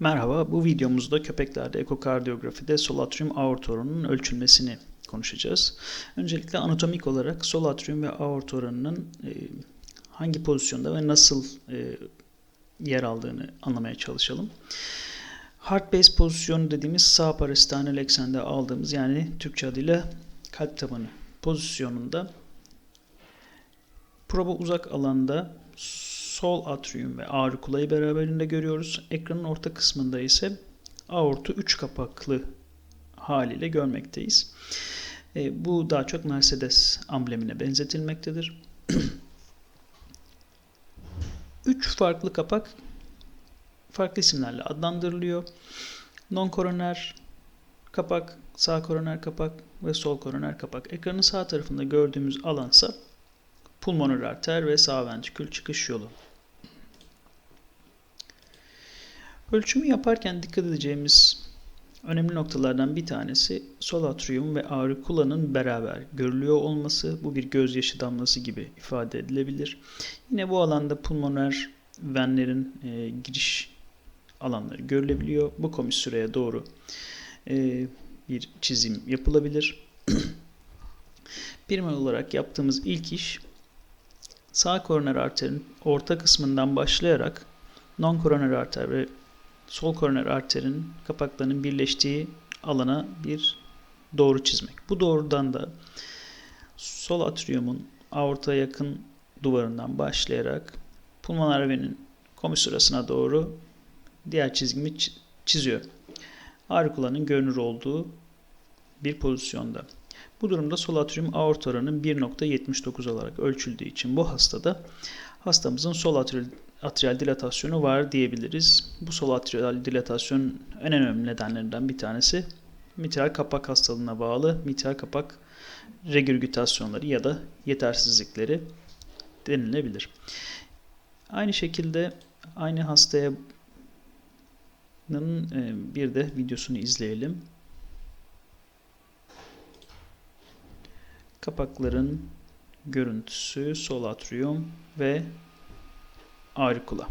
Merhaba, bu videomuzda köpeklerde ekokardiyografide sol atrium aort oranının ölçülmesini konuşacağız. Öncelikle anatomik olarak sol atrium ve aort oranının e, hangi pozisyonda ve nasıl e, yer aldığını anlamaya çalışalım. Heart base pozisyonu dediğimiz sağ parasternal eksende aldığımız yani Türkçe adıyla kalp tabanı pozisyonunda proba uzak alanda sol atrium ve aurikulayı beraberinde görüyoruz. Ekranın orta kısmında ise aortu 3 kapaklı haliyle görmekteyiz. E, bu daha çok Mercedes amblemine benzetilmektedir. 3 farklı kapak farklı isimlerle adlandırılıyor. Non-koroner kapak, sağ koroner kapak ve sol koroner kapak. Ekranın sağ tarafında gördüğümüz alansa pulmoner arter ve sağ ventrikül çıkış yolu. Ölçümü yaparken dikkat edeceğimiz önemli noktalardan bir tanesi sol atrium ve aurikulanın beraber görülüyor olması. Bu bir gözyaşı damlası gibi ifade edilebilir. Yine bu alanda pulmoner venlerin e, giriş alanları görülebiliyor. Bu komissüreye doğru e, bir çizim yapılabilir. Birimel olarak yaptığımız ilk iş sağ koroner arterin orta kısmından başlayarak non koroner arter ve sol koroner arterin kapaklarının birleştiği alana bir doğru çizmek. Bu doğrudan da sol atriumun aortaya yakın duvarından başlayarak pulmoner venin komissürasına doğru diğer çizgimi çiziyor. Aurikulanın görünür olduğu bir pozisyonda. Bu durumda sol atrium aort oranının 1.79 olarak ölçüldüğü için bu hastada hastamızın sol atrial, atrial dilatasyonu var diyebiliriz. Bu sol atrial dilatasyon en önemli nedenlerinden bir tanesi mitral kapak hastalığına bağlı mitral kapak regürgitasyonları ya da yetersizlikleri denilebilir. Aynı şekilde aynı hastaya bir de videosunu izleyelim. Kapakların görüntüsü, sol atrium ve auricula.